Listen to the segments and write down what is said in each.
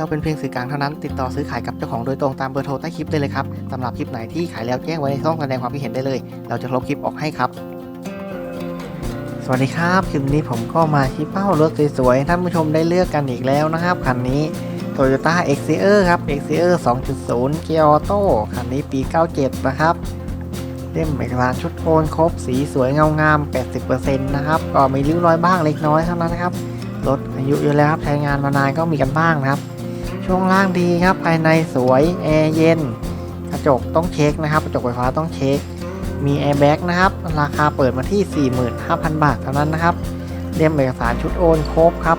เราเป็นเพียงสื่อกลางเท่านั้น ติดต่อซื้อขายกับเจ้าของโดยตรงตามเบอร์โทรใต้คลิปได้เลยครับสำหรับคลิปไหนที่ขายแล้วแจ้งไว้ในช่องแสดงความคิดเห็นได้เลย เราจะลบคลิปออกให้ครับ สวัสดีครับคลิปนี้ผมก็มาชี้เป้ารถสวยๆท่านผู้ชมได้เลือกกันอีกแล้วนะครับคันนี้ Toyota e x c e r ครับ e x c e r 2.0เกียร์ออโต้คันนี้ปี 97 นะครับเล่มเอกสารชุดโอนครบสีสวยเงางาม 80%นะครับก็มีริ้วรอยบ้างเล็กน้อยเท่านั้นนะครับรถอายุเยอะแล้วครับใช้งานมานานก็มีกันบ้างนะครับ ช่วงล่างดีครับ ภายในสวยแอร์เย็น กระจกต้องเช็คนะครับ กระจกไฟฟ้าต้องเช็ค มีแอร์แบ็กนะครับ ราคาเปิดมาที่ 45,000 บาทเท่านั้นนะครับเล่มเอกสารชุดโอนครบครับ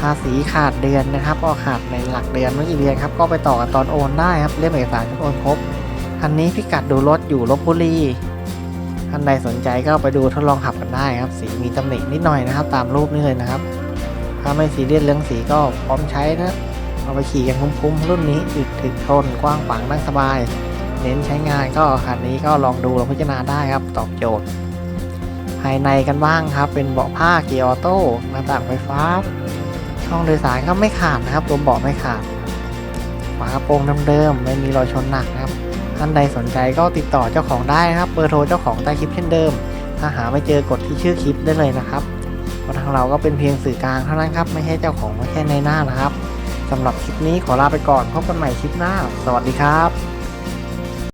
ภาษีขาดเดือนนะครับก็ขาดในหลักเดือนไม่กี่เดือนครับ ก็ไปต่อกันตอนโอนได้ครับเล่มเอกสารชุดโอนครบคันนี้พิกัดดูรถอยู่ลบบุรีท่านใดสนใจก็ไปดูทดลองขับกันได้ครับ สีมีตำหนินิดหน่อยนะครับ ตามรูปนี้เลยนะครับ ถ้าไม่ซีเรียสเรื่องสีก็พร้อมใช้นะ เอาไปขี่กันคุ้มๆรุ่นนี้อึดถึกทนกว้างฝังนั่งสบาย เน้นใช้งานก็คันนี้ก็ลองดูลองพิจารณาได้ครับตอบโจทย์ ภายในกันบ้างครับ เป็นเบาะผ้าเกียร์ออโต้หน้าต่างไฟฟ้า ช่องโดยสารก็ไม่ขาดนะครับตัวเบาะไม่ขาดฝากระโปรงเดิมๆไม่มีรอยชนหนักนะครับท่านใดสนใจก็ติดต่อเจ้าของได้นะครับเบอร์โทรเจ้าของใต้คลิปเช่นเดิม ถ้าหาไม่เจอกดที่ชื่อคลิปได้เลยนะครับเพราะทางเราก็เป็นเพียงสื่อกลางเท่านั้นครับไม่ใช่เจ้าของไม่ใช่ในหน้านะครับ สำหรับคลิปนี้ขอลาไปก่อนพบกันใหม่คลิปหน้า สวัสดีครับ